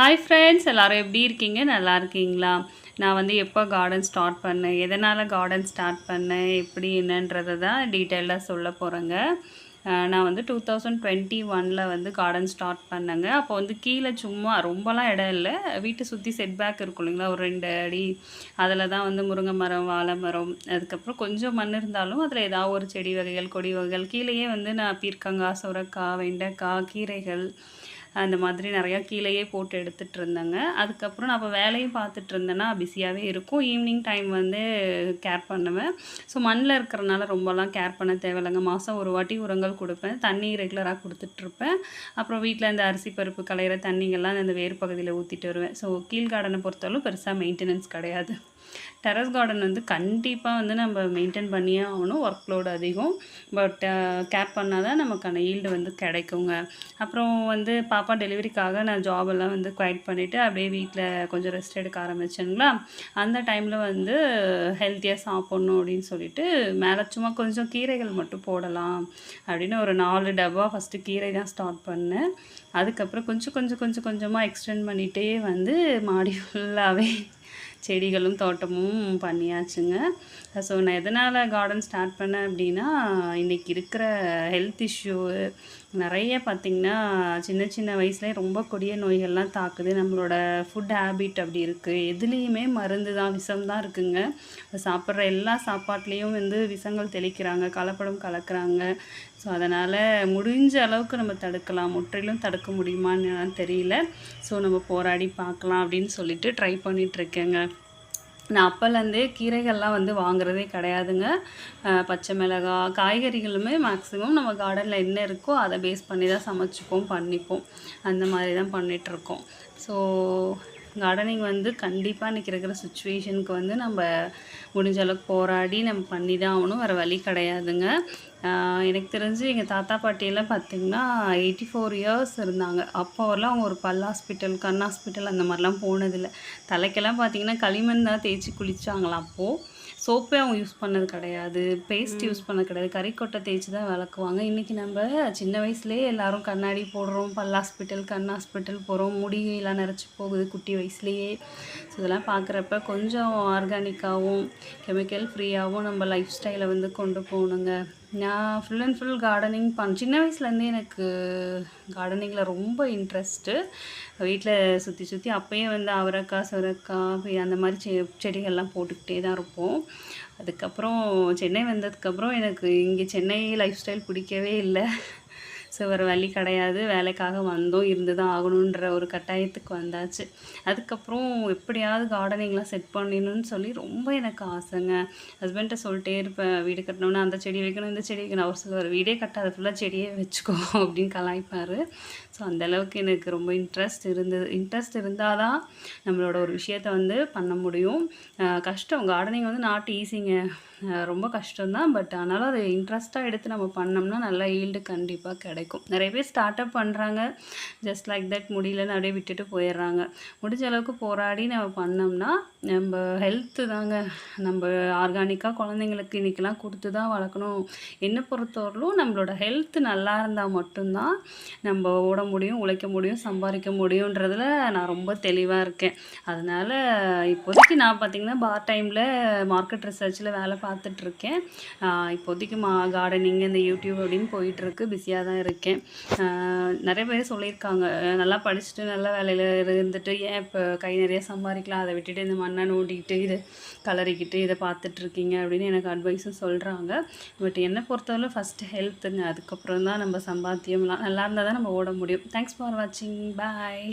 Hi friends எல்லோரும் எப்படி இருக்கீங்க? நல்லா இருக்கீங்களா? நான் வந்து எப்போ கார்டன் ஸ்டார்ட் பண்ணேன்? எதனால் கார்டன் ஸ்டார்ட் பண்ணேன்? எப்படி என்னன்றதை தான் டீட்டெயிலாக சொல்ல போகிறேங்க நான் வந்து டூ தௌசண்ட் டுவெண்ட்டி ஒனில் வந்து கார்டன் ஸ்டார்ட் பண்ணேங்க. அப்போ வந்து கீழே சும்மா ரொம்பலாம் இடம் இல்லை. வீட்டை சுற்றி செட் பேக் இருக்கும் இல்லைங்களா? ஒரு ரெண்டு அடி. அதில் தான் வந்து முருங்கை மரம் வாழை மரம். அதுக்கப்புறம் கொஞ்சம் மண் இருந்தாலும் அதில் ஏதாவது ஒரு செடி வகைகள் கொடி வகைகள். கீழேயே வந்து நான் பீர்க்கங்காய் சுரக்காய் வெண்டைக்காய் கீரைகள். அந்த மாதிரி நிறையா கீழேயே போட்டு எடுத்துகிட்டு இருந்தேங்க. அதுக்கப்புறம் நான் அப்போ வேலையும் பார்த்துட்டு இருந்தேன்னா பிஸியாகவே இருக்கும். ஈவினிங் டைம் வந்து கேர் பண்ணுவேன். ஸோ மண்ணில் இருக்கிறனால ரொம்பலாம் கேர் பண்ண தேவையில்லைங்க. மாதம் ஒரு வாட்டி உரங்கள் கொடுப்பேன். தண்ணி ரெகுலராக கொடுத்துட்ருப்பேன் அப்புறம் வீட்டில் இந்த அரிசி பருப்பு களையிற தண்ணிங்கள்லாம் அந்த வேறு பகுதியில் ஊற்றிட்டு வருவேன். ஸோ கீழ் கார்டனை பொறுத்தளவு பெருசாக மெயின்டெனன்ஸ் கிடையாது. டெரஸ் கார்டன் வந்து கண்டிப்பாக வந்து நம்ம மெயின்டைன் பண்ணியே ஆகணும். ஒர்க் லோடு அதிகம். பட் கேர் பண்ணால் தான் நமக்கான ஈல்டு வந்து கிடைக்குங்க. அப்புறம் வந்து பாப்பா டெலிவரிக்காக நான் ஜாப் எல்லாம் வந்து குவைட் பண்ணிவிட்டு அப்படியே வீட்டில் கொஞ்சம் ரெஸ்ட் எடுக்க ஆரம்பிச்சேங்களா அந்த டைமில் வந்து ஹெல்த்தியாக சாப்பிட்ணும் அப்படின்னு சொல்லிட்டு மேலே சும்மா கொஞ்சம் கீரைகள் மட்டும் போடலாம் அப்படின்னு ஒரு நாலு டப்பா ஃபஸ்ட்டு கீரை தான் ஸ்டார்ட் பண்ணேன். அதுக்கப்புறம் கொஞ்சம் கொஞ்சம் கொஞ்சம் கொஞ்சமாக எக்ஸ்டெண்ட் பண்ணிகிட்டே வந்து மாடி ஃபுல்லாகவே செடிகளும் தோட்டமும் பண்ணியாச்சுங்க. ஸோ நான் எதனால் கார்டன் ஸ்டார்ட் பண்ணேன் அப்படின்னா இன்றைக்கி இருக்கிற ஹெல்த் இஷ்யூ நிறைய பார்த்திங்கன்னா சின்ன சின்ன வயசுலேயே ரொம்ப கொடிய நோய்கள்லாம் தாக்குது. நம்மளோட ஃபுட் ஹேபிட் அப்படி இருக்குது எதுலேயுமே மருந்து தான் விஷம் தான் இருக்குங்க. சாப்பிட்ற எல்லா சாப்பாட்லேயும் வந்து விஷங்கள் தெளிக்கிறாங்க கலப்படம் கலக்கிறாங்க. ஸோ அதனால் முடிஞ்ச அளவுக்கு நம்ம தடுக்கலாம். முற்றிலும் தடுக்க முடியுமான்னு தெரியல. ஸோ நம்ம போராடி பார்க்கலாம் அப்படின்னு சொல்லிட்டு ட்ரை பண்ணிகிட்ருக்கேங்க நான் அப்போலேருந்தே கீரைகள்லாம் வந்து வாங்குறதே கிடையாதுங்க. பச்சை மிளகாய் காய்கறிகளுமே மேக்ஸிமம் நம்ம கார்டனில் என்ன இருக்கோ அதை பேஸ் பண்ணி தான் சமைச்சிப்போம் பண்ணிப்போம். அந்த மாதிரி தான் பண்ணிகிட்ருக்கோம் ஸோ கார்டனிங் வந்து கண்டிப்பாக இன்றைக்கி இருக்கிற சுச்சுவேஷனுக்கு வந்து நம்ம முடிஞ்ச அளவுக்கு போராடி நம்ம பண்ணி தான் ஆகணும். வேறு வழி கிடையாதுங்க. எனக்கு தெரிஞ்சு எங்கள் தாத்தா பாட்டியெல்லாம் பார்த்திங்கன்னா எயிட்டி ஃபோர் இயர்ஸ் இருந்தாங்க. அப்போவெல்லாம் அவங்க ஒரு பல் ஹாஸ்பிட்டல் கண் ஹாஸ்பிட்டல் அந்த மாதிரிலாம் போனதில்லை. தலைக்கெல்லாம் பார்த்திங்கன்னா களிமண் தான் தேய்ச்சி குளித்தாங்களாம் அப்போது சோப்பே அவங்க யூஸ் பண்ணது கிடையாது. பேஸ்ட் யூஸ் பண்ணது கிடையாது. கறிக்கொட்டை தேய்ச்சி தான் விளக்குவாங்க இன்றைக்கி நம்ம சின்ன வயசுலேயே எல்லோரும் கண்ணாடி போடுறோம் பல் ஹாஸ்பிட்டல் கண் ஹாஸ்பிட்டல் போகிறோம் முடியெல்லாம் நிறச்சி போகுது குட்டி வயசுலேயே. ஸோ இதெல்லாம் பார்க்குறப்ப கொஞ்சம் ஆர்கானிக்காகவும் கெமிக்கல் ஃப்ரீயாகவும் நம்ம லைஃப் ஸ்டைலை வந்து கொண்டு போகணுங்க. நான் ஃபுல் அண்ட் ஃபுல் கார்டனிங் பண் சின்ன வயசுலேருந்தே எனக்கு கார்டனிங்கில் ரொம்ப இன்ட்ரெஸ்ட்டு வீட்டில் சுற்றி சுற்றி அப்போயே வந்து அவரக்காய் சுரக்காய் அந்த மாதிரி செ செடிகள்லாம் போட்டுக்கிட்டே தான் இருப்போம். அதுக்கப்புறம் சென்னை வந்ததுக்கப்புறம் எனக்கு இங்கே சென்னை லைஃப் ஸ்டைல் பிடிக்கவே இல்லை. ஸோ வேறு வழி கிடையாது. வேலைக்காக வந்தோம் இருந்து தான் ஆகணுன்ற ஒரு கட்டாயத்துக்கு வந்தாச்சு. அதுக்கப்புறம் எப்படியாவது கார்டனிங்லாம் செட் பண்ணிடணும்னு சொல்லி ரொம்ப எனக்கு ஆசைங்க. ஹஸ்பண்ட்டை சொல்லிட்டே இருப்பேன் வீடு கட்டணும்னா அந்த செடி வைக்கணும் இந்த செடி வைக்கணும். அவர் சொல்லுவார் வீடே கட்டாத ஃபுல்லாக செடியே வச்சுக்கோ அப்படின்னு கலாய்ப்பார். ஸோ அந்தளவுக்கு எனக்கு ரொம்ப இன்ட்ரெஸ்ட் இருந்தது. இன்ட்ரெஸ்ட் இருந்தால் தான் நம்மளோட ஒரு விஷயத்தை வந்து பண்ண முடியும். கஷ்டம். கார்டனிங் வந்து நாட் ஈஸிங்க ரொம்ப கஷ்டம்தான். பட் ஆனாலும் அதை இன்ட்ரெஸ்ட்டாக எடுத்து நம்ம பண்ணோம்னா நல்லா ஈல்டு கண்டிப்பாக கிடைக்கும். நிறைய பேர் ஸ்டார்ட் அப் பண்ணுறாங்க ஜஸ்ட் லைக் தட் முடியலன்னு அப்படியே விட்டுட்டு போயிடுறாங்க. முடிஞ்ச அளவுக்கு போராடி நம்ம பண்ணோம்னா நம்ம ஹெல்த்து தாங்க. நம்ம ஆர்கானிக்காக குழந்தைங்களுக்கு இன்றைக்கெலாம் கொடுத்து தான் வளர்க்கணும். என்ன பொறுத்தவரையிலும் நம்மளோட ஹெல்த் நல்லா இருந்தால் மட்டும்தான் நம்ம ஓட முடியும் உழைக்க முடியும் சம்பாதிக்க முடியுன்றதில் நான் ரொம்ப தெளிவாக இருக்கேன். அதனால் இப்போதைக்கு நான் பார்த்திங்கன்னா பார் டைமில் மார்க்கெட் ரிசர்ச்சில் வேலை பார்த்துட்ருக்கேன் இப்போதைக்கு மா கார்டனிங் இந்த யூடியூப் அப்படின்னு போயிட்டுருக்கு பிஸியாக தான் இருக்கேன். நிறைய பேர் சொல்லியிருக்காங்க. நல்லா படிச்சுட்டு நல்ல வேலையில் இருந்துட்டு ஏன் இப்போ கை நிறைய சம்பாதிக்கலாம்? அதை விட்டுட்டு இந்த மண்ணை நோண்டிக்கிட்டு இதை கலரிக்கிட்டு இதை பார்த்துட்ருக்கீங்க அப்படின்னு எனக்கு அட்வைஸும் சொல்கிறாங்க பட் என்னை பொறுத்தவரை ஃபஸ்ட்டு ஹெல்த்துங்க அதுக்கப்புறம் தான் நம்ம சம்பாத்தியம்லாம் நல்லா இருந்தால் தான் நம்ம ஓட முடியும். தேங்க்ஸ் ஃபார் வாட்சிங் பாய்